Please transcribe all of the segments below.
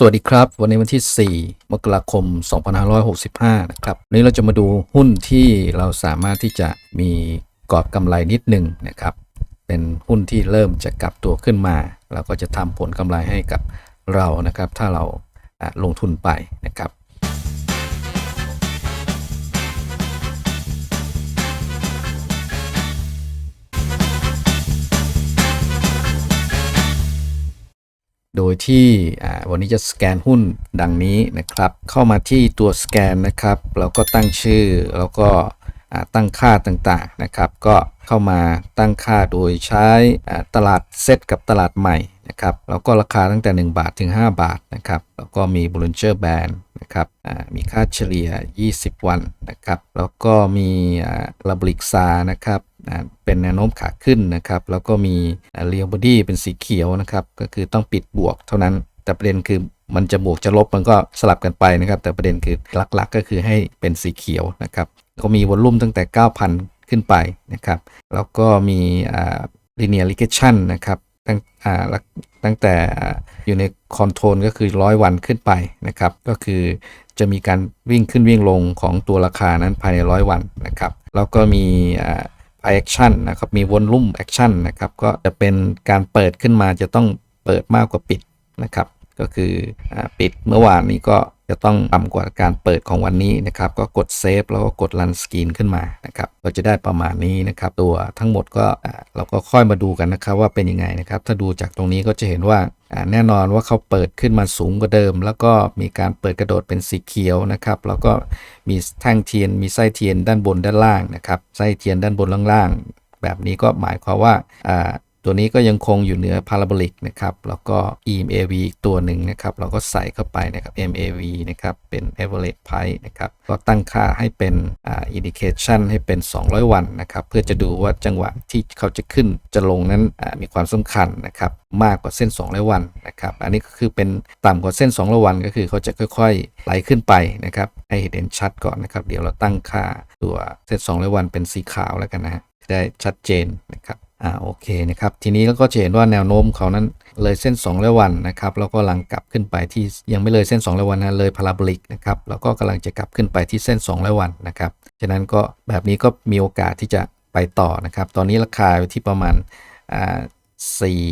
สวัสดีครับ วันนี้วันที่ 4 มกราคม 2565 นะครับวันนี้เราจะมาดูหุ้นที่เราสามารถที่จะมีกรอบกำไรนิดหนึ่งนะครับ เป็นหุ้นที่เริ่มจะกลับตัวขึ้นมา เราก็จะทำผลกำไรให้กับเรานะครับ ถ้าเราลงทุนไปนะครับ โดยที่วันนี้จะสแกนหุ้นดังนี้นะครับ เข้ามาที่ตัวสแกนนะครับแล้วก็ตั้งชื่อแล้วก็ตั้งค่าต่างๆนะครับ ก็เข้ามาตั้งค่าโดยใช้ตลาดเซตกับตลาดใหม่นะครับแล้วก็ราคาตั้งแต่ 1 บาทถึง 5 บาทนะครับแล้วก็มี Bollinger Band นะครับมีค่าเฉลี่ย 20 วันนะครับแล้วก็มีอ่าระบลิกซานะครับ อ่าเป็นแนวโน้มขาขึ้นนะครับ แล้วก็มีเรียลบอดี้เป็นสีเขียวนะครับ ก็คือต้องปิดบวกเท่านั้น แต่ประเด็นคือมันจะบวกจะลบมันก็สลับกันไปนะครับ แต่ประเด็นคือหลักๆ ก็คือให้เป็นสีเขียวนะครับก็มีวอลลุ่มตั้งแต่ 9,000 ขึ้นไปนะครับ แล้วก็มีอ่า linear regression นะครับตั้งอ่าตั้งแต่อยู่ในคอนโทรลก็คือร้อยวันขึ้นไปนะครับ ก็คือจะมีการวิ่งขึ้นวิ่งลงของตัวราคานั้นภายในร้อยวันนะครับ แล้วก็มีอ่า price action นะครับมีวอลลุ่ม action นนะครับก็จะเป็นการเปิดขึ้นมาจะต้องเปิดมากกว่าปิดนะครับก็คืออปิดเมื่อวานนี้ก็จะต้องต่ำกว่าการเปิดของวันนี้นะครับก็กดเซฟแล้วก็กด run screen ขึ้นมานะครับก็จะได้ประมาณนี้นะครับตัวทั้งหมดก็เราก็ค่อยมาดูกันนะครับว่าเป็นยังไงนะครับถ้าดูจากตรงนี้ก็จะเห็นว่า แน่นอนว่าเขาเปิดขึ้นมาสูงกว่าเดิม แล้วก็มีการเปิดกระโดดเป็นสีเขียวนะครับ แล้วก็มีแท่งเทียน มีไส้เทียนด้านบนด้านล่างนะครับ ไส้เทียนด้านบนล่างๆแบบนี้ก็หมายความว่าอ่า ตัวนี้ก็ยังคงอยู่เหนือพาราโบลิกนะครับ แล้วก็ EMAV อีกตัวหนึ่งนะครับ เราก็ใส่เข้าไปนะครับ MAV นะครับ เป็น average price นะครับ ก็ตั้งค่าให้เป็นอ่า indication ให้เป็น 200 วันนะครับ เพื่อจะดูว่าจังหวะที่เขาจะขึ้นจะลงนั้นมีความสำคัญนะครับ มากกว่าเส้น 200 วันนะครับ อันนี้ก็คือเป็นต่ำกว่าเส้น 200 วัน ก็คือเขาจะค่อยๆไหลขึ้นไปนะครับให้เห็นชัดก่อนนะครับ เดี๋ยวเราตั้งค่าตัวเส้น 200 วันเป็นสีขาวแล้วกันนะฮะได้ชัดเจนนะครับ อ่าโอเคนะครับทีนี้เราก็จะเห็นว่าแนวโน้มเขานั้นเลยเส้น2ร้อยวันนะครับแล้วก็กำลังกลับขึ้นไปที่ยังไม่เลยเส้น2ร้อยวันนะเลยพาราโบลิกนะครับแล้วก็กำลังจะกลับขึ้นไปที่เส้น2ร้อยวันนะครับฉะนั้นก็แบบนี้ก็มีโอกาสที่จะไปต่อนะครับ ตอนนี้ราคาอยู่ที่ประมาณอ่าสี่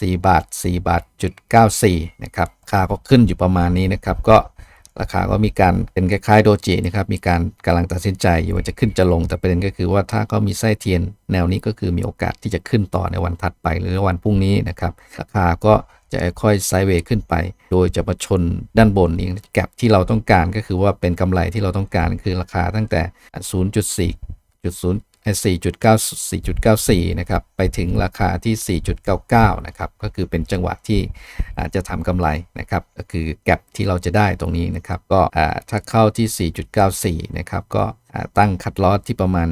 สี่บาทสี่บาทจุดเก้าสี่นะครับค่าก็ขึ้นอยู่ประมาณนี้นะครับก็ ราคาก็มีการเป็นคล้ายๆโดจินะครับ มีการกำลังตัดสินใจอยู่ว่าจะขึ้นจะลง แต่ประเด็นก็คือว่าถ้าเขามีไส้เทียนแนวนี้ก็คือมีโอกาสที่จะขึ้นต่อในวันถัดไปหรือวันพรุ่งนี้นะครับ ราคาก็จะค่อยไซด์เวย์ขึ้นไป โดยจะมาชนด้านบนนี้แกลบที่เราต้องการก็คือว่าเป็นกำไรที่เราต้องการคือราคาตั้งแต่ 0.4.0 4.9 4.94 นะครับ ไปถึงราคาที่ 4.99 นะครับ ก็คือเป็นจังหวะที่อาจจะทำกำไรนะครับ ก็คือแกลบที่เราจะได้ตรงนี้นะครับ ก็ถ้าเข้าที่ 4.94 นะครับ ก็ตั้งคัดลอสที่ประมาณ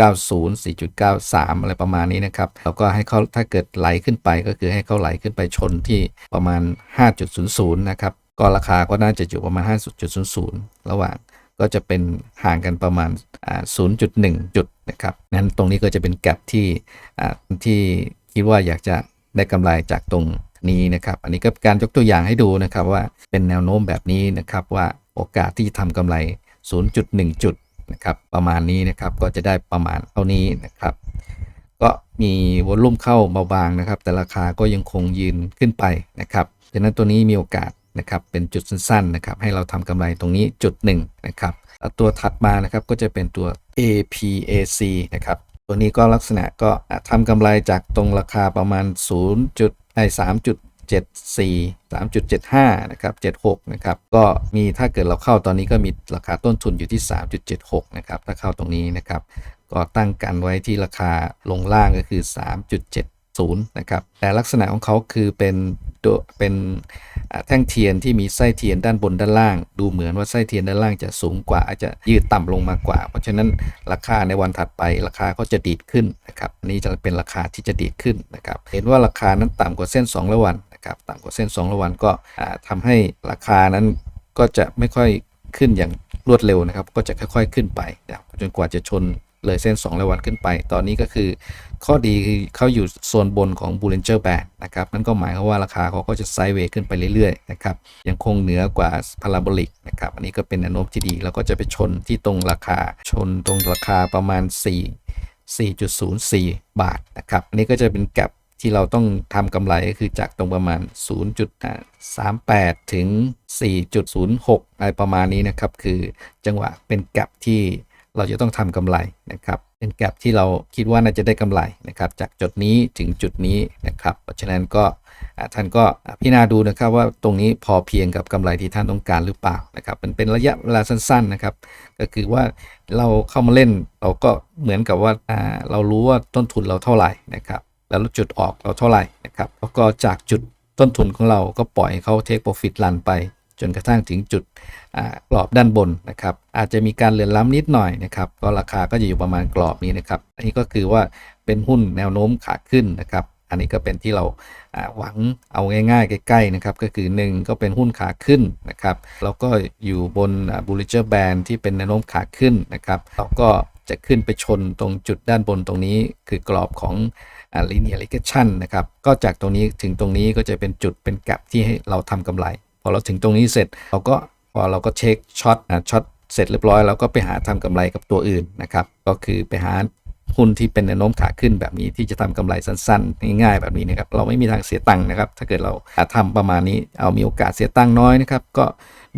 4.90 4.93 อะไรประมาณนี้นะครับ แล้วก็ให้เขาถ้าเกิดไหลขึ้นไปก็คือให้เขาไหลขึ้นไปชนที่ประมาณ 5.00 นะครับ ก็ราคาก็น่าจะอยู่ประมาณ 5.00 ระหว่าง ก็จะเป็นห่างกันประมาณ 0.1 จุดนะครับนั้นตรงนี้ก็จะเป็นแกลบที่ที่คิดว่าอยากจะได้กำไรจากตรงนี้นะครับ อันนี้ก็การยกตัวอย่างให้ดูนะครับว่าเป็นแนวโน้มแบบนี้นะครับว่าโอกาสที่จะทำกำไร 0.1 จุดนะครับประมาณนี้นะครับก็จะได้ประมาณเท่านี้นะครับ ก็มีวอลลุ่มเข้าเบาบางนะครับ แต่ราคาก็ยังคงยืนขึ้นไปนะครับดังนั้นตัวนี้มีโอกาส นะครับเป็นจุดสั้นๆนะครับให้เราทำกำไรตรงนี้จุดหนึ่งนะครับตัวถัดมานะครับก็จะเป็นตัว APAC นะครับตัวนี้ก็ลักษณะก็ทำกำไรจากตรงราคาประมาณ 0. จุดไอ้3.74 3.75นะครับ76นะครับก็มีถ้าเกิดเราเข้าตอนนี้ก็มีราคาต้นทุนอยู่ที่ 3.76นะครับถ้าเข้าตรงนี้นะครับก็ตั้งกันไว้ที่ราคาลงล่างก็คือ 3.70นะครับแต่ลักษณะของเขาคือเป็น ตัวเป็นแท่งเทียนที่มีไส้เทียนด้านบนด้านล่าง ดูเหมือนว่าไส้เทียนด้านล่างจะสูงกว่าอาจจะยืดต่ำลงมากกว่า เพราะฉะนั้นราคาในวันถัดไปราคาก็จะดีดขึ้นนะครับอันนี้จะเป็นราคาที่จะดีดขึ้นนะครับเห็นว่าราคานั้นต่ำกว่าเส้น2ร้อยวันนะครับต่ำกว่าเส้น2ร้อยวันก็อ่าทำให้ราคานั้นก็จะไม่ค่อยขึ้นอย่างรวดเร็วนะครับ ก็จะค่อย ๆ ขึ้นไปจนกว่าจะชน เลยเส้น 2ร้อยวันขึ้นไป ตอนนี้ก็คือ ข้อดีคือเขาอยู่โซนบนของ Bollinger Band นะครับ นั่นก็หมายความว่าราคาเขาก็จะไซด์เวย์ขึ้นไปเรื่อยๆ นะครับ ยังคงเหนือกว่าพาราโบลิกนะครับ อันนี้ก็เป็นแนวโน้มที่ดี แล้วก็จะไปชนที่ตรงราคา ชนตรงราคาประมาณ 4 4.04 บาทนะครับ อันนี้ก็จะเป็นแกลบที่เราต้องทำกำไรก็คือจากตรงประมาณ 0.38 ถึง 4.06 อะไรประมาณนี้นะครับ คือจังหวะเป็นแกลบที่ เราจะต้องทำกำไรนะครับ เป็นแกลบที่เราคิดว่าน่าจะได้กำไรนะครับ จากจุดนี้ถึงจุดนี้นะครับ เพราะฉะนั้นก็ท่านก็พิจารณาดูนะครับว่าตรงนี้พอเพียงกับกำไรที่ท่านต้องการหรือเปล่านะครับ มันเป็นระยะเวลาสั้น ๆนะครับ ก็คือว่าเราเข้ามาเล่นเราก็เหมือนกับว่าเรารู้ว่าต้นทุนเราเท่าไหร่นะครับแล้วจุดออกเราเท่าไหร่นะครับแล้วก็จากจุดต้นทุนของเราก็ปล่อยเขาเทคโปรฟิตลันไป จนกระทั่งถึงจุดกรอบด้านบนนะครับ อาจจะมีการเลือนล้ำนิดหน่อยนะครับ ก็ราคาก็จะอยู่ประมาณกรอบนี้นะครับ อันนี้ก็คือว่าเป็นหุ้นแนวโน้มขาขึ้นนะครับ อันนี้ก็เป็นที่เราหวังเอาง่าย ๆ ใกล้ๆนะครับ ก็คือ 1 ก็เป็นหุ้นขาขึ้นนะครับ แล้วก็อยู่บนบูลิเจอร์แบนที่เป็นแนวโน้มขาขึ้นนะครับแล้วก็จะขึ้นไปชนตรงจุดด้านบนตรงนี้คือกรอบของอ่า linear regression นะครับ ก็จากตรงนี้ถึงตรงนี้ก็จะเป็นจุดเป็นแกลบที่ให้เราทำกำไร พอเราถึงตรงนี้เสร็จเราก็พอเราก็เช็คช็อตอ่าช็อตเสร็จเรียบร้อยเราก็ไปหาทำกำไรกับตัวอื่นนะครับ ก็คือไปหาหุ้นที่เป็นแนวโน้มขาขึ้นแบบนี้ที่จะทำกำไรสั้นๆ ง่ายๆแบบนี้นะครับ เราไม่มีทางเสียตังค์นะครับ ถ้าเกิดเราอ่าทำประมาณนี้เอามีโอกาสเสียตังค์น้อยนะครับ ก็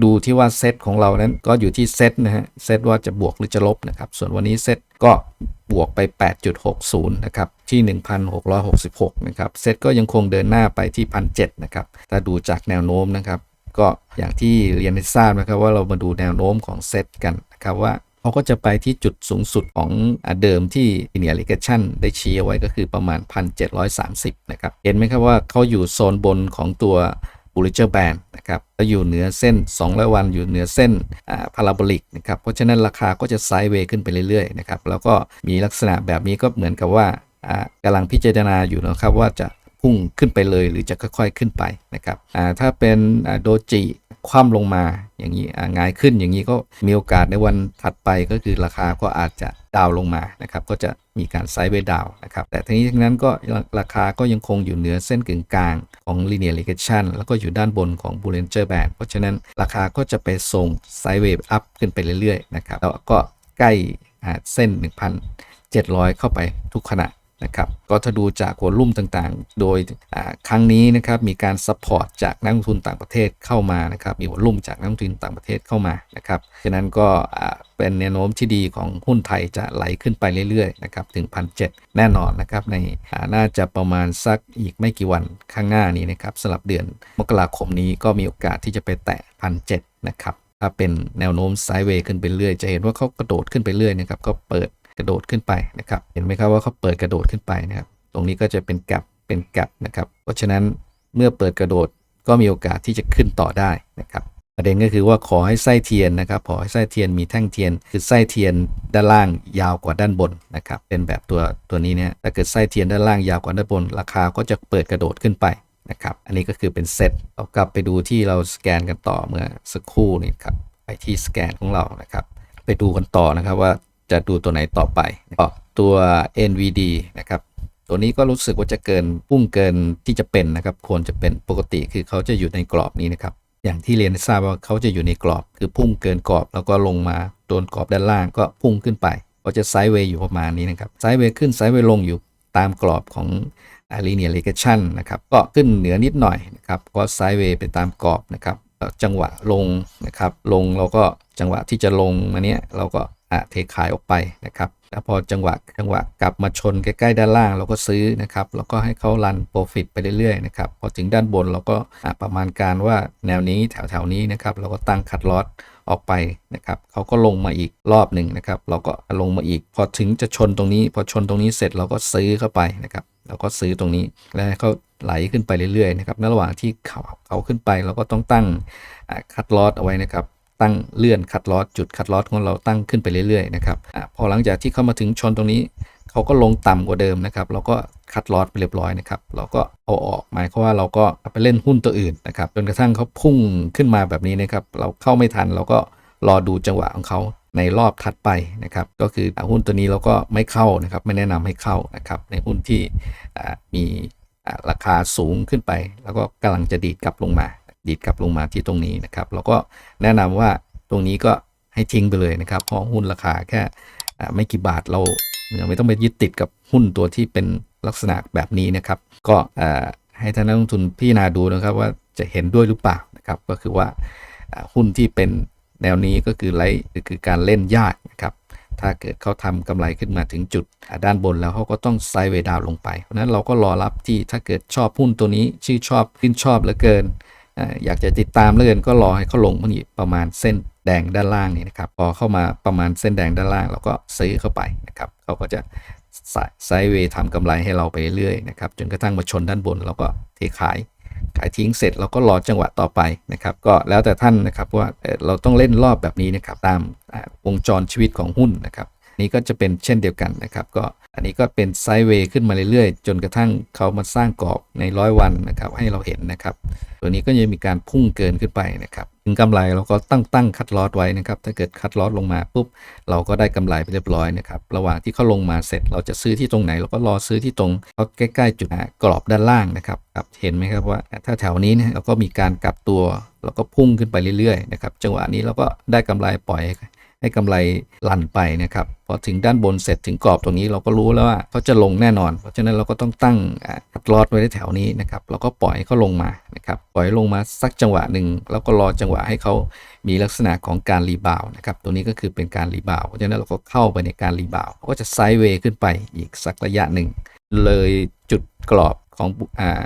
ดูที่ว่าเซตของเรานั้นก็อยู่ที่เซตนะฮะเซตว่าจะบวกหรือจะลบนะครับ ส่วนวันนี้เซตก็บวกไป 8.60 นะครับ ที่ 1,666 นะครับ เซตก็ยังคงเดินหน้าไปที่1,700นะครับถ้าดูจากแนวโน้มนะครับ ก็อย่างที่เรียนให้ทราบนะครับว่าเรามาดูแนวโน้มของเซตกันนะครับว่าเขาก็จะไปที่จุดสูงสุดของอเดิมที่ linear regression ได้ชี้เอาไว้ก็คือประมาณ 1,730 นะครับ เห็นไหมครับว่าเขาอยู่โซนบนของตัว Bollinger Band นะครับแล้วอยู่เหนือเส้น 200 วันอยู่เหนือเส้นพาราโบลิกนะครับ เพราะฉะนั้นราคาก็จะไซด์เวย์ขึ้นไปเรื่อยๆนะครับ แล้วก็มีลักษณะแบบนี้ก็เหมือนกับว่ากำลังพิจารณาอยู่นะครับว่าจะ พุ่งขึ้นไปเลย หรือจะค่อยๆขึ้นไปนะครับถ้าเป็นโดจิคว่ำลงมาอย่างนี้อ่าหงายขึ้นอย่างนี้ก็มีโอกาสในวันถัดไปก็คือราคาก็อาจจะดาวน์ลงมานะครับก็จะมีการไซด์เวดาวน์นะครับแต่ทั้งนี้ทั้งนั้นก็ราคาก็ยังคงอยู่เหนือเส้นกึ่งกลางของ linear regression แล้วก็อยู่ด้านบนของ Bollinger Band เพราะฉะนั้นราคาก็จะไปส่งไซด์เวย์อัพขึ้นไปเรื่อยๆนะครับแล้วก็ใกล้อ่าเส้น 1,700 เข้าไปทุกขณะ นะครับก็ถ้าดูจากวอลุ่มต่างๆ โดยครั้งนี้นะครับมีการซัพพอร์ตจากนักลงทุนต่างประเทศเข้ามานะครับมีวอลุ่มจากนักลงทุนต่างประเทศเข้ามานะครับฉะนั้นก็เป็นแนวโน้มที่ดีของหุ้นไทยจะไหลขึ้นไปเรื่อยๆนะครับถึง1,700แน่นอนนะครับในน่าจะประมาณสักอีกไม่กี่วันข้างหน้านี้นะครับสำหรับเดือนมกราคมนี้ก็มีโอกาสที่จะไปแตะ1,700นะครับถ้าเป็นแนวโน้มไซด์เวย์ขึ้นไปเรื่อย จะเห็นว่าเขากระโดดขึ้นไปเรื่อยนะครับก็เปิด กระโดดขึ้นไปนะครับ เห็นไหมครับว่าเขาเปิดกระโดดขึ้นไปนะครับ ตรงนี้ก็จะเป็นแกลบเป็นแกลบนะครับ เพราะฉะนั้นเมื่อเปิดกระโดดก็มีโอกาสที่จะขึ้นต่อได้นะครับประเด็นก็คือว่าขอให้ไส้เทียนนะครับขอให้ไส้เทียนมีแท่งเทียน คือไส้เทียนด้านล่างยาวกว่าด้านบนนะครับ เป็นแบบตัวตัวนี้เนี่ยถ้าเกิดไส้เทียนด้านล่างยาวกว่าด้านบน ราคาก็จะเปิดกระโดดขึ้นไปนะครับ อันนี้ก็คือเป็นเซตเรากลับไปดูที่เราสแกนกันต่อเมื่อสักครู่นี้ครับไปที่สแกนของเรานะครับ ไปดูกันต่อนะครับว่า จะดูตัวไหนต่อไปก็ตัว NVD นะครับ ตัวนี้ก็รู้สึกว่าจะเกินพุ่งเกินที่จะเป็นนะครับ ควรจะเป็นปกติคือเขาจะอยู่ในกรอบนี้นะครับ อย่างที่เรียนทราบว่าเขาจะอยู่ในกรอบ คือพุ่งเกินกรอบแล้วก็ลงมาโดนกรอบด้านล่างก็พุ่งขึ้นไปก็จะไซด์เวย์อยู่ประมาณนี้นะครับไซด์เวย์ขึ้นไซด์เวย์ลงอยู่ตามกรอบของ linear regression นะครับ ก็ขึ้นเหนือนิดหน่อยนะครับ ก็ไซด์เวย์ไปตามกรอบนะครับ จังหวะลงนะครับ ลงเราก็จังหวะที่จะลงมาเนี้ยเราก็ เทขายออกไปนะครับแล้วพอจังหวะจังหวะกลับมาชนใกล้ๆด้านล่างเราก็ซื้อนะครับแล้วก็ให้เขารันโปรฟิตไปเรื่อยๆนะครับพอถึงด้านบนเราก็ประมาณการว่าแนวนี้แถวๆนี้นะครับเราก็ตั้งคัดลอตออกไปนะครับเขาก็ลงมาอีกรอบหนึ่งนะครับ เราก็ลงมาอีก พอถึงจะชนตรงนี้ พอชนตรงนี้เสร็จเราก็ซื้อเข้าไปนะครับเราก็ซื้อตรงนี้แล้วเขาไหลขึ้นไปเรื่อยๆนะครับในระหว่างที่เขาเขาขึ้นไปเราก็ต้องตั้งคัดลอตเอาไว้นะครับ ตั้งเลื่อนคัดลอตจุดคัดลอตของเราตั้งขึ้นไปเรื่อยๆนะครับอพอหลังจากที่เข้ามาถึงชนตรงนี้เขาก็ลงต่ำกว่าเดิมนะครับเราก็คัดลอตไปเรียบร้อยนะครับเราก็เอาออกหมายความว่าเราก็ไปเล่นหุ้นตัวอื่นนะครับจนกระทั่งเขาพุ่งขึ้นมาแบบนี้นะครับเราเข้าไม่ทันเราก็รอดูจังหวะของเขาในรอบถัดไปนะครับ ก็คือหุ้นตัวนี้เราก็ไม่เข้านะครับ ไม่แนะนำให้เข้านะครับ ในหุ้นที่มีราคาสูงขึ้นไป แล้วก็กำลังจะดีดกลับลงมา ดีดกลับลงมาที่ตรงนี้นะครับ เราก็แนะนำว่าตรงนี้ก็ให้ทิ้งไปเลยนะครับ เพราะหุ้นราคาแค่ไม่กี่บาทเราไม่ต้องไปยึดติดกับหุ้นตัวที่เป็นลักษณะแบบนี้นะครับ ก็ให้ท่านนักลงทุนพิจารณาดูนะครับว่าจะเห็นด้วยหรือเปล่านะครับ ก็คือว่าหุ้นที่เป็นแนวนี้ก็คือไลคือการเล่นยากนะครับถ้าเกิดเขาทำกำไรขึ้นมาถึงจุดด้านบนแล้วเขาก็ต้องไซด์เวดาวลงไป เพราะฉะนั้นเราก็รอรับที่ถ้าเกิดชอบหุ้นตัวนี้ชื่อชอบขึ้นชอบเหลือเกิน อยากจะติดตามเลือเกินก็รอให้เขาลงมานี่ประมาณเส้นแดงด้านล่างนี่นะครับ พอเข้ามาประมาณเส้นแดงด้านล่างเราก็ซื้อเข้าไปนะครับเขาก็จะไซด์เวย์ทำกำไรให้เราไปเรื่อยนะครับ จนกระทั่งมาชนด้านบนเราก็เทขาย ขายทิ้งเสร็จเราก็รอจังหวะต่อไปนะครับ ก็แล้วแต่ท่านนะครับว่าเราต้องเล่นรอบแบบนี้นะครับตามวงจรชีวิตของหุ้นนะครับ นี่ก็จะเป็นเช่นเดียวกันนะครับ ก็อันนี้ก็เป็นไซด์เวย์ขึ้นมาเรื่อยๆ จนกระทั่งเขามาสร้างกรอบในร้อยวันนะครับ ให้เราเห็นนะครับ ตัวนี้ก็ยังมีการพุ่งเกินขึ้นไปนะครับถึงกำไรเราก็ตั้งตั้งคัดลอสไว้นะครับ ถ้าเกิดคัดลอสลงมาปุ๊บเราก็ได้กำไรไปเรียบร้อยนะครับ ระหว่างที่เขาลงมาเสร็จ เราจะซื้อที่ตรงไหน เราก็รอซื้อที่ตรงเขาใกล้ๆจุดกรอบด้านล่างนะครับรบเห็นไหมครับว่า ถ้าแถวนี้เนี่ยเราก็มีการกลับตัวเราก็พุ่งขึ้นไปเรื่อยๆนะครับจังหวะนี้เราก็ได้กำไรปล่อย ให้กำไรลั่นไปนะครับพอถึงด้านบนเสร็จถึงกรอบตรงนี้เราก็รู้แล้วว่าเขาจะลงแน่นอน เพราะฉะนั้นเราก็ต้องตั้งคัดลอสไว้ในแถวนี้นะครับเราก็ปล่อยให้เขาลงมานะครับปล่อยลงมาสักจังหวะหนึ่งแล้วก็รอจังหวะให้เขามีลักษณะของการรีบาวด์นะครับตัวนี้ก็คือเป็นการรีบาวด์เพราะฉะนั้นเราก็เข้าไปในการรีบาวด์ก็จะไซด์เวย์ขึ้นไปอีกสักระยะหนึ่งเลยจุดกรอบของอ่า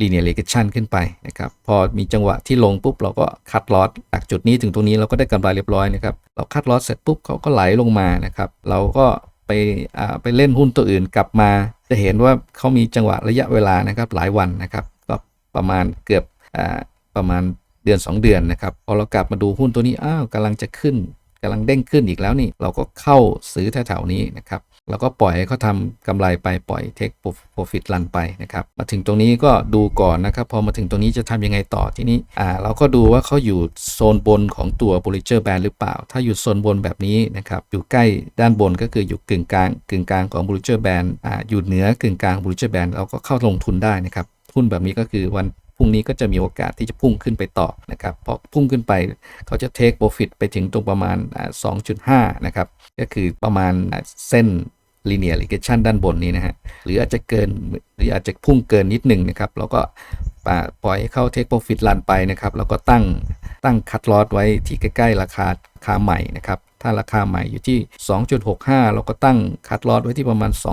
linear regression ขึ้นไปนะครับ พอมีจังหวะที่ลงปุ๊บ เราก็คัดลอสจากจุดนี้ถึงตรงนี้เราก็ได้กำไรเรียบร้อยนะครับ เราคัดลอสเสร็จปุ๊บเขาก็ไหลลงมานะครับ เราก็ไปอ่าไปเล่นหุ้นตัวอื่นกลับมา จะเห็นว่าเขามีจังหวะระยะเวลานะครับหลายวันนะครับก็ประมาณเกือบอ่าประมาณเดือน 2 เดือนนะครับ พอเรากลับมาดูหุ้นตัวนี้อ้าวกำลังจะขึ้นกำลังเด้งขึ้นอีกแล้วนี่เราก็เข้าซื้อแถวๆนี้นะครับ เราก็ปล่อยให้เขาทำกำไรไปปล่อยเทคโปรฟิตรันไปนะครับมาถึงตรงนี้ก็ดูก่อนนะครับ พอมาถึงตรงนี้จะทำยังไงต่อที่นี้อ่าเราก็ดูว่าเขาอยู่โซนบนของตัว Bollinger Band หรือเปล่า ถ้าอยู่โซนบนแบบนี้นะครับอยู่ใกล้ด้านบนก็คืออยู่กึ่งกลางกึ่งกลางของ Bollinger Band อ่าอยู่เหนือกึ่งกลาง Bollinger Band เราก็เข้าลงทุนได้นะครับหุ้นแบบนี้ก็คือวันพรุ่งนี้ก็จะมีโอกาสที่จะพุ่งขึ้นไปต่อนะครับพอพุ่งขึ้นไปเขาจะเทคโปรฟิตไปถึงตรงประมาณอ่า2.5 นะครับ ก็คือประมาณเส้น linear regression ด้านบนนี้นะฮะหรืออาจจะเกินหรืออาจจะพุ่งเกินนิดหนึ่งนะครับ แล้วก็ปล่อยให้เข้าเทคโปรฟิตลันไปนะครับ แล้วก็ตั้งตั้งคัดลอสไว้ที่ใกล้ ๆ ราคาราคาใหม่นะครับถ้าราคาใหม่อยู่ที่ 2.65 เราก็ตั้งคัดลอสไว้ที่ประมาณ 2.5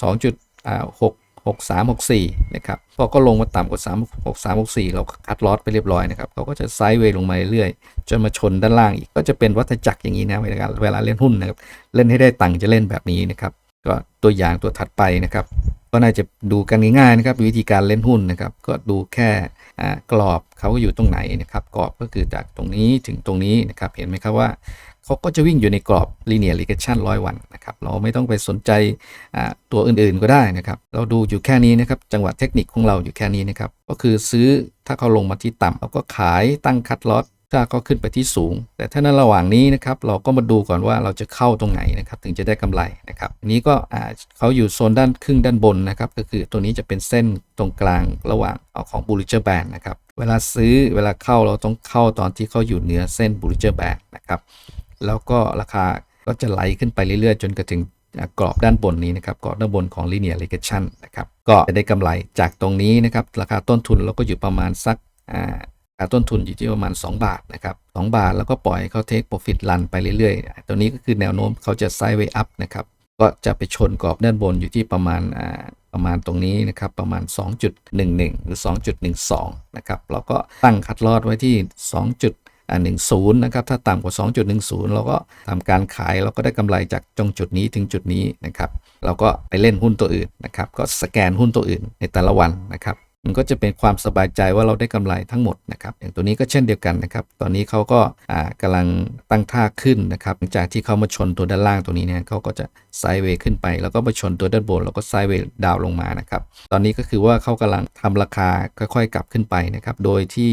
2.6 63 64 นะครับ พอก็ลงมาต่ำกว่า3 63 64 เราคัดลอสไปเรียบร้อยนะครับเขาก็จะไซด์เวย์ลงมาเรื่อยๆ จนมาชนด้านล่างอีก ก็จะเป็นวัฏจักรอย่างนี้นะเวลาเวลาเล่นหุ้นนะครับ เล่นให้ได้ตังค์จะเล่นแบบนี้นะครับ ก็ตัวอย่างตัวถัดไปนะครับ ก็น่าจะดูกันง่ายๆนะครับ วิธีการเล่นหุ้นนะครับ ก็ดูแค่กรอบเขาอยู่ตรงไหนนะครับ กรอบก็คือจากตรงนี้ถึงตรงนี้นะครับ เห็นไหมครับว่า เขาก็จะวิ่งอยู่ในกรอบ linear regression ร้อยวันนะครับ เราไม่ต้องไปสนใจตัวอื่นๆก็ได้นะครับ เราดูอยู่แค่นี้นะครับ จังหวะเทคนิคของเราอยู่แค่นี้นะครับ ก็คือซื้อถ้าเขาลงมาที่ต่ำเราก็ขายตั้งคัดลอสถ้าเขาขึ้นไปที่สูง แต่ถ้าในระหว่างนี้นะครับเราก็มาดูก่อนว่าเราจะเข้าตรงไหนนะครับถึงจะได้กำไรนะครับอันนี้ก็เขาอยู่โซนด้านครึ่งด้านบนนะครับก็คือตัวนี้จะเป็นเส้นตรงกลางระหว่างอของ Bollinger Band นะครับเวลาซื้อเวลาเข้าเราต้องเข้าตอนที่เขาอยู่เหนือเส้น Bollinger Band นะครับ แล้วก็ราคาก็จะไหลขึ้นไปเรื่อยๆ จนกระถึงอ่ากรอบด้านบนนี้นะครับกรอบด้านบนของ linear regression นะครับก็จะได้กำไรจากตรงนี้นะครับราคาต้นทุนเราก็อยู่ประมาณสักอ่าค่าต้นทุนอยู่ที่ประมาณ 2 บาทนะครับ2บาทแล้วก็ปล่อยเขาเทคโปรฟิตรันไปเรื่อยๆ ตัวนี้ก็คือแนวโน้มเขาจะไซด์เวอัพนะครับก็จะไปชนกรอบด้านบนอยู่ที่ประมาณอ่าประมาณตรงนี้นะครับประมาณ 2.11 หรือ 2.12 นะครับเราก็ตั้งคัดลอดไว้ที่ 2.10นะครับถ้าต่ำกว่า 2.10 เราก็ทำการขายเราก็ได้กำไรจากจงจุดนี้ถึงจุดนี้นะครับเราก็ไปเล่นหุ้นตัวอื่นนะครับก็สแกนหุ้นตัวอื่นในแต่ละวันนะครับ มันก็จะเป็นความสบายใจว่าเราได้กำไรทั้งหมดนะครับอย่างตัวนี้ก็เช่นเดียวกันนะครับ ตอนนี้เขาก็อ่ากำลังตั้งท่าขึ้นนะครับหลังจากที่เขามาชนตัวด้านล่างตัวนี้เนี่ยเขาก็จะไซด์เวย์ขึ้นไป แล้วก็มาชนตัวด้านบน แล้วก็ไซด์เวย์ดาวลงมานะครับ ตอนนี้ก็คือว่าเขากำลังทำราคาค่อยๆ กลับขึ้นไปนะครับโดยที่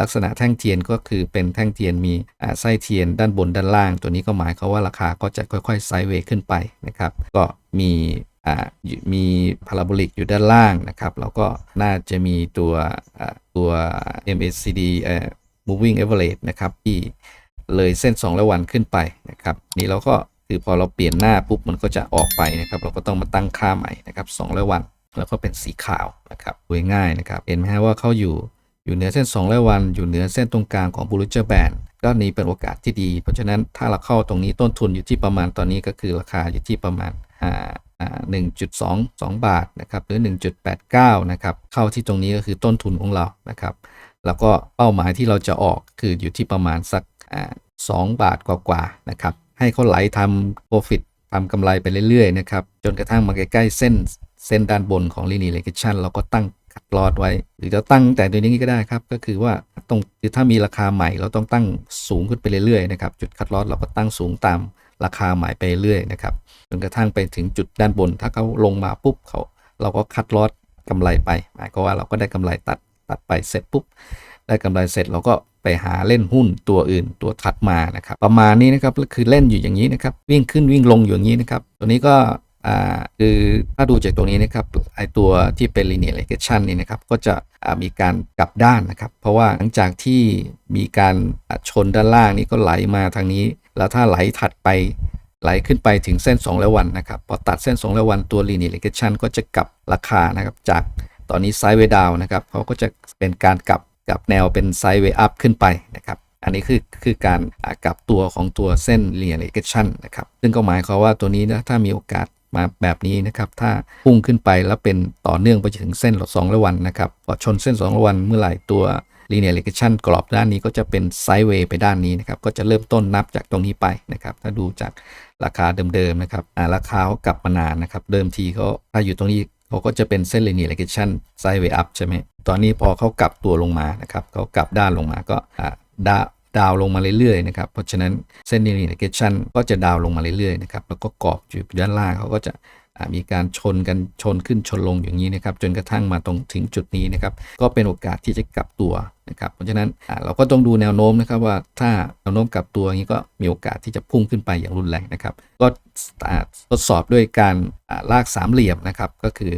ลักษณะแท่งเทียนก็คือเป็นแท่งเทียนมีอ่าไส้เทียนด้านบนด้านล่าง ตัวนี้ก็หมายควาว่าราคาก็จะค่อยๆไซด์เวย์ขึ้นไปนะครับก็มี มีพาราโบลิกอยู่ด้านล่างนะครับแล้วก็น่าจะมีตัวตัว MACD moving average นะครับ ที่เลยเส้น 2 และวันขึ้นไปนะครับ นี่เราก็คือพอเราเปลี่ยนหน้าปุ๊บมันก็จะออกไปนะครับ เราก็ต้องมาตั้งค่าใหม่นะครับ2และวันแล้วก็เป็นสีขาวนะครับดูง่ายนะครับ เห็นไหมฮะว่าเขาอยู่อยู่เหนือเส้น 2 และวัน อยู่เหนือเส้นตรงกลางของ Bollinger Band ก็นี้เป็นโอกาสที่ดี เพราะฉะนั้นถ้าเราเข้าตรงนี้ต้นทุนอยู่ที่ประมาณตอนนี้ก็คือราคาอยู่ที่ประมาณ 1.22 บาทนะครับหรือ 1.89 นะครับเข้าที่ตรงนี้ก็คือต้นทุนของเรานะครับ แล้วก็เป้าหมายที่เราจะออกคืออยู่ที่ประมาณสักอ่าสองบาทกว่าๆนะครับให้เขาไหลทำ profit ทำกำไรไปเรื่อยๆนะครับจนกระทั่งมาใกล้ๆเส้นเส้นด้านบนของ linear regression เราก็ตั้งคัดลอดไว้ หรือจะตั้งแต่ตัวนี้ก็ได้ครับ ก็คือว่าตรงคือถ้ามีราคาใหม่เราต้องตั้งสูงขึ้นไปเรื่อยๆนะครับจุดคัดลอดเราก็ตั้งสูงตามราคาใหม่ไปเรื่อยๆนะครับ นกระทั่งไปถึงจุดด้านบน ถ้าเขาลงมาปุ๊บเขาเราก็คัดลอดกำไรไป หมายความว่าเราก็ได้กำไรตัดตัดไปเสร็จปุ๊บ ได้กำไรเสร็จเราก็ไปหาเล่นหุ้นตัวอื่นตัวถัดมานะครับ ประมาณนี้นะครับก็คือเล่นอยู่อย่างนี้นะครับ วิ่งขึ้นวิ่งลงอยู่อย่างนี้นะครับ ตัวนี้ก็อ่าคือถ้าดูจากตรงนี้นะครับไอตัวที่เป็น linear regression นี่นะครับก็จะมีการกลับด้านนะครับ เพราะว่าหลังจากที่มีการชนด้านล่างนี่ก็ไหลมาทางนี้ แล้วถ้าไหลถัดไป ไหลขึ้นไปถึงเส้น 2 และวันนะครับ พอตัดเส้น 2 และวันตัว linear regression ก็จะกลับราคานะครับจากตอนนี้ไซด์เวดาวนะครับเขาก็จะเป็นการกลับกับแนวเป็นไซด์เวอัพขึ้นไปนะครับอันนี้คือคือการกลับตัวของตัวเส้น linear regression นะครับซึ่งก็หมายความว่าตัวนี้นะถ้ามีโอกาสมาแบบนี้นะครับ ถ้าพุ่งขึ้นไปแล้วเป็นต่อเนื่องไปถึงเส้น2และวันนะครับพอชนเส้น2และวันเมื่อไหร่ตัว linear regression กรอบด้านนี้ก็จะเป็นไซด์เวย์ไปด้านนี้นะครับ ก็จะเริ่มต้นนับจากตรงนี้ไปนะครับ ถ้าดูจาก ราคาเดิมๆนะครับอ่าราคาเขากลับมานานนะครับ เดิมทีเขาถ้าอยู่ตรงนี้เขาก็จะเป็นเส้น linear regression ไซด์เวอัพใช่ไหมตอนนี้พอเขากลับตัวลงมานะครับเขากลับด้านลงมาก็อ่าดาดาวลงมาเรื่อยๆนะครับ เพราะฉะนั้นเส้น linear regression ก็จะดาวลงมาเรื่อยๆนะครับ แล้วก็กรอบอยู่ด้านล่างเขาก็จะ มีการชนกันชนขึ้นชนลงอย่างนี้นะครับจนกระทั่งมาตรงถึงจุดนี้นะครับก็เป็นโอกาสที่จะกลับตัวนะครับเพราะฉะนั้นเราก็ต้องดูแนวโน้มนะครับว่าถ้าแนวโน้มกลับตัวอย่างนี้ก็มีโอกาสที่จะพุ่งขึ้นไปอย่างรุนแรงนะครับ ก็ทดสอบด้วยการลากสามเหลี่ยมนะครับก็คือ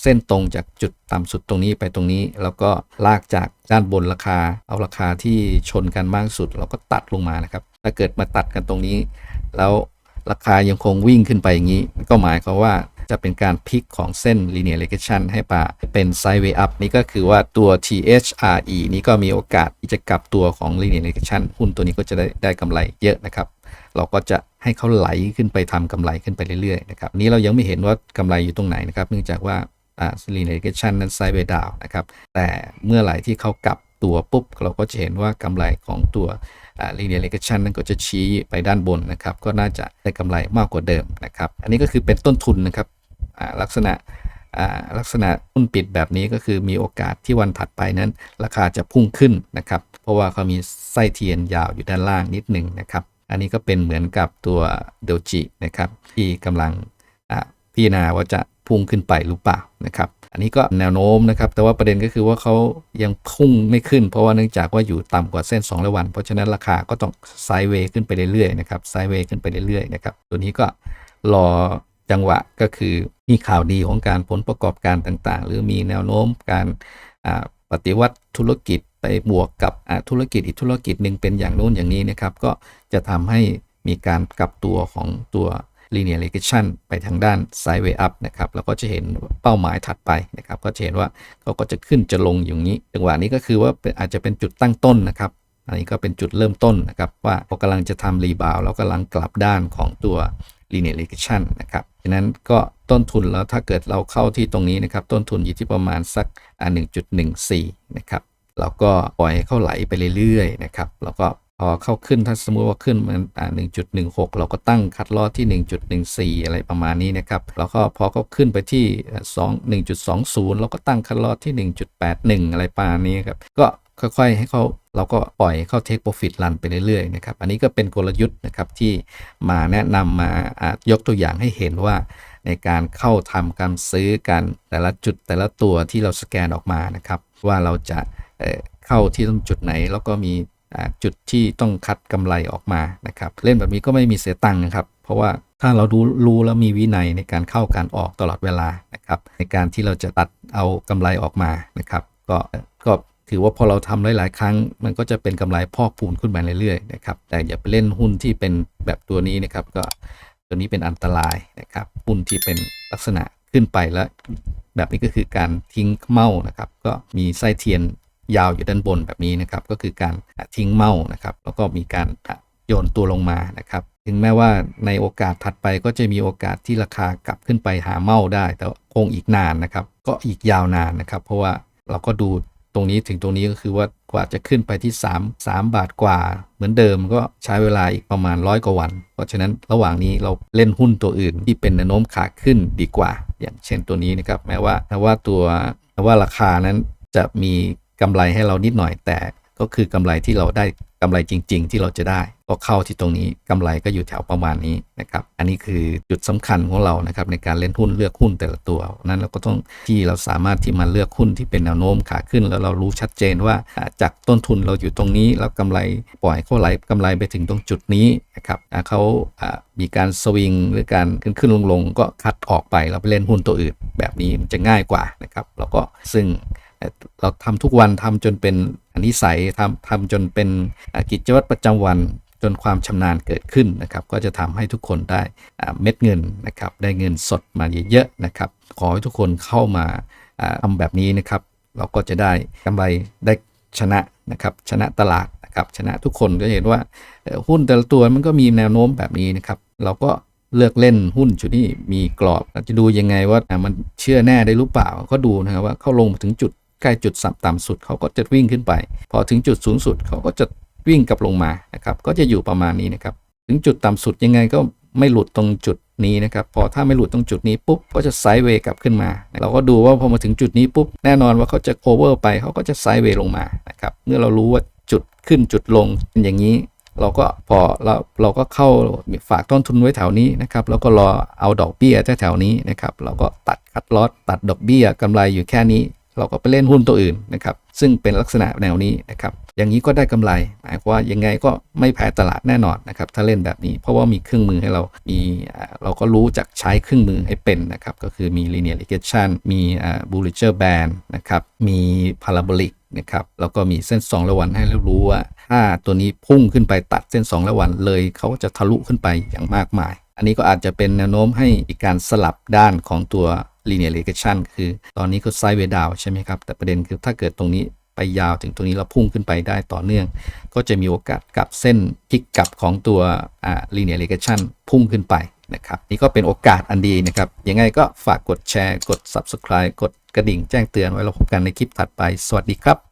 เส้นตรงจากจุดต่ำสุดตรงนี้ไปตรงนี้ แล้วก็ลากจากด้านบนราคา เอาราคาที่ชนกันมากสุด เราก็ตัดลงมานะครับถ้าเกิดมาตัดกันตรงนี้ แล้ว ราคายังคงวิ่งขึ้นไปอย่างนี้ ก็หมายความว่าจะเป็นการพลิกของเส้น linear regression ให้ปาเป็น sideway up นี่ก็คือว่าตัว THRE นี้ก็มีโอกาสที่จะกลับตัวของ linear regression หุ้นตัวนี้ก็จะได้ได้กำไรเยอะนะครับ เราก็จะให้เขาไหลขึ้นไปทำกำไรขึ้นไปเรื่อยๆนะครับนี้เรายังไม่เห็นว่ากำไรอยู่ตรงไหนนะครับ เนื่องจากว่าอ่า linear regression นั้น sideway down นะครับแต่เมื่อไหร่ที่เขากลับ ตัวปุ๊บ เราก็จะเห็นว่ากำไรของตัวอ่า linear regression นั้นก็จะชี้ไปด้านบนนะครับ ก็น่าจะได้กำไรมากกว่าเดิมนะครับ อันนี้ก็คือเป็นต้นทุนนะครับลักษณะลักษณะหุ้นปิดแบบนี้ก็คือมีโอกาสที่วันถัดไปนั้น ราคาจะพุ่งขึ้นนะครับ เพราะว่าเขามีไส้เทียนยาวอยู่ด้านล่างนิดหนึ่งนะครับ อันนี้ก็เป็นเหมือนกับตัวโดลจินะครับที่กำลังพิจารณาว่าจะพุ่งขึ้นไปหรือเปล่านะครับ อันนี้ก็แนวโน้มนะครับ แต่ว่าประเด็นก็คือว่าเขายังพุ่งไม่ขึ้น เพราะว่าเนื่องจากว่าอยู่ต่ำกว่าเส้น2และวัน เพราะฉะนั้นราคาก็ต้องไซด์เวย์ขึ้นไปเรื่อยๆนะครับไซด์เวย์ขึ้นไปเรื่อยๆนะครับตัวนี้ก็รอจังหวะก็คือมีข่าวดีของการผลประกอบการต่างๆ หรือมีแนวโน้มการปฏิวัติธุรกิจไปบวกกับธุรกิจอีกธุรกิจหนึ่งเป็นอย่างโน้นอย่างนี้นะครับก็จะทำให้มีการกลับตัวของตัว linear regression ไปทางด้าน sideway up นะครับแล้วก็จะเห็นเป้าหมายถัดไปนะครับ ก็จะเห็นว่าเขาก็จะขึ้นจะลงอย่างนี้จังหวะนี้ก็คือว่าอาจจะเป็นจุดตั้งต้นนะครับ อันนี้ก็เป็นจุดเริ่มต้นนะครับ ว่าเขากำลังจะทำรีบาวแล้วกำลังกลับด้านของตัว linear regression นะครับฉะนั้นก็ต้นทุนแล้วถ้าเกิดเราเข้าที่ตรงนี้นะครับ ต้นทุนอยู่ที่ประมาณสักอ่า1.14 นะครับเราก็ปล่อยให้เขาไหลไปเรื่อยๆนะครับแล้วก็ อเข้าขึ้นถ้าสมมุติว่าขึ้นมันอ่า1.16 เราก็ตั้งคัดลอที่ 1.14 อะไรประมาณนี้นะครับ แล้วก็พอเขาขึ้นไปที่2 1.20 เราก็ตั้งคัดลอที่ 1.81 อะไรประมาณนี้ครับ ก็ค่อยๆให้เขาเราก็ปล่อยเข้า take profit run ไปเรื่อยๆนะครับ อันนี้ก็เป็นกลยุทธ์นะครับที่มาแนะนำมาายกตัวอย่างให้เห็นว่าในการเข้าทำการซื้อกันแต่ละจุดแต่ละตัวที่เราสแกนออกมานะครับ ว่าเราจะเข้าที่ตรงจุดไหนแล้วก็มี จุดที่ต้องคัดกำไรออกมานะครับ เล่นแบบนี้ก็ไม่มีเสียตังค์นะครับ เพราะว่าถ้าเรารู้รู้แล้วมีวินัยในการเข้าการออกตลอดเวลานะครับ ในการที่เราจะตัดเอากำไรออกมานะครับ ก็ก็ถือว่าพอเราทำหลาย ๆ ครั้ง มันก็จะเป็นกำไรพอกพูนขึ้นมาเรื่อยๆนะครับแต่อย่าไปเล่นหุ้นที่เป็นแบบตัวนี้นะครับ ก็ตัวนี้เป็นอันตรายนะครับหุ้นที่เป็นลักษณะขึ้นไปแล้ว แบบนี้ก็คือการทิ้งเมานะครับ ก็มีไส้เทียน ยาวอยู่ด้านบนแบบนี้นะครับก็คือการทิ้งเมานะครับแล้วก็มีการโยนตัวลงมานะครับถึงแม้ว่าในโอกาสถัดไปก็จะมีโอกาสที่ราคากลับขึ้นไปหาเมาได้ แต่คงอีกนานนะครับ ก็อีกยาวนานนะครับ เพราะว่าเราก็ดูตรงนี้ถึงตรงนี้ก็คือว่ากว่าจะขึ้นไปที่ 3 3 บาทกว่า เหมือนเดิมก็ใช้เวลาอีกประมาณร้อยกว่าวัน เพราะฉะนั้นระหว่างนี้เราเล่นหุ้นตัวอื่นที่เป็นแนวโน้มขาขึ้นดีกว่า อย่างเช่นตัวนี้นะครับแม้ว่าแม้ว่าตัวแม้ว่าราคานั้นจะมี กำไรให้เรานิดหน่อย แต่ก็คือกำไรที่เราได้กำไรจริง ๆ ที่เราจะได้ก็เข้าที่ตรงนี้กำไรก็อยู่แถวประมาณนี้นะครับอันนี้คือจุดสำคัญของเรานะครับในการเล่นหุ้นเลือกหุ้นแต่ละตัวนั้นเราก็ต้องที่เราสามารถที่มาเลือกหุ้นที่เป็นแนวโน้มขาขึ้น แล้วเรารู้ชัดเจนว่าจากต้นทุนเราอยู่ตรงนี้ แล้วกำไรปล่อยเขาไหลกำไรไปถึงตรงจุดนี้นะครับเขามีการสวิงหรือการขึ้นขึ้นลงลงก็คัดออกไปแล้วไปเล่นหุ้นตัวอื่น แบบนี้มันจะง่ายกว่านะครับแล้วก็ซึ่ง เราทำทุกวันทำจนเป็นนิสัยทำทำจนเป็นกิจวัตรประจำวันจนความชำนาญเกิดขึ้นนะครับ ก็จะทำให้ทุกคนได้เม็ดเงินนะครับ ได้เงินสดมาเยอะๆนะครับ ขอให้ทุกคนเข้ามาอ่าทำแบบนี้นะครับ เราก็จะได้กำไรได้ชนะนะครับชนะตลาดนะครับชนะทุกคนก็เห็นว่าหุ้นแต่ละตัวมันก็มีแนวโน้มแบบนี้นะครับ เราก็เลือกเล่นหุ้นชุดนี้มีกรอบเราจะดูยังไงว่ามันเชื่อแน่ได้หรือเปล่าก็ดูนะครับว่าเข้าลงมาถึงจุด ใกล้จุดต่ำสุดเขาก็จะวิ่งขึ้นไป พอถึงจุดสูงสุดเขาก็จะวิ่งกลับลงมานะครับ ก็จะอยู่ประมาณนี้นะครับ ถึงจุดต่ำสุดยังไงก็ไม่หลุดตรงจุดนี้นะครับ พอถ้าไม่หลุดตรงจุดนี้ปุ๊บก็จะไซด์เวย์กลับขึ้นมา เราก็ดูว่าพอมาถึงจุดนี้ปุ๊บแน่นอนว่าเขาจะโอเวอร์ไปเขาก็จะไซด์เวย์ลงมานะครับ เมื่อเรารู้ว่าจุดขึ้นจุดลงเป็นอย่างนี้ เราก็พอเราเราก็เข้าฝากต้นทุนไว้แถวนี้นะครับ แล้วก็รอเอาดอกเบี้ยแถวนี้นะครับ เราก็ตัดคัดลอสตัดดอกเบี้ยกำไรอยู่แค่นี้ เราก็ไปเล่นหุ้นตัวอื่นนะครับ ซึ่งเป็นลักษณะแนวนี้นะครับ อย่างนี้ก็ได้กำไร หมายความว่ายังไงก็ไม่แพ้ตลาดแน่นอนนะครับ ถ้าเล่นแบบนี้ เพราะว่ามีเครื่องมือให้เรา มีเราก็รู้จักใช้เครื่องมือให้เป็นนะครับ ก็คือมี linear regression มีอ่า Bollinger Band นะครับ มี parabolic นะครับแล้วก็มีเส้น2ระวันให้เรารู้ว่าถ้าตัวนี้พุ่งขึ้นไปตัดเส้น2ระวันเลย เขาก็จะทะลุขึ้นไปอย่างมากมาย อันนี้ก็อาจจะเป็นแนวโน้มให้อีกการสลับด้านของตัว linear regression คือตอนนี้ก็ไซด์เวดาวใช่ไหมครับ แต่ประเด็นคือถ้าเกิดตรงนี้ไปยาวถึงตรงนี้เราพุ่งขึ้นไปได้ต่อเนื่อง ก็จะมีโอกาสกับเส้นพลิกกลับของตัวอ่า linear regression พุ่งขึ้นไปนะครับ นี่ก็เป็นโอกาสอันดีนะครับ ยังไงก็ฝากกดแชร์ กด subscribe กดกระดิ่งแจ้งเตือนไว้เราพบกันในคลิปถัดไป สวัสดีครับ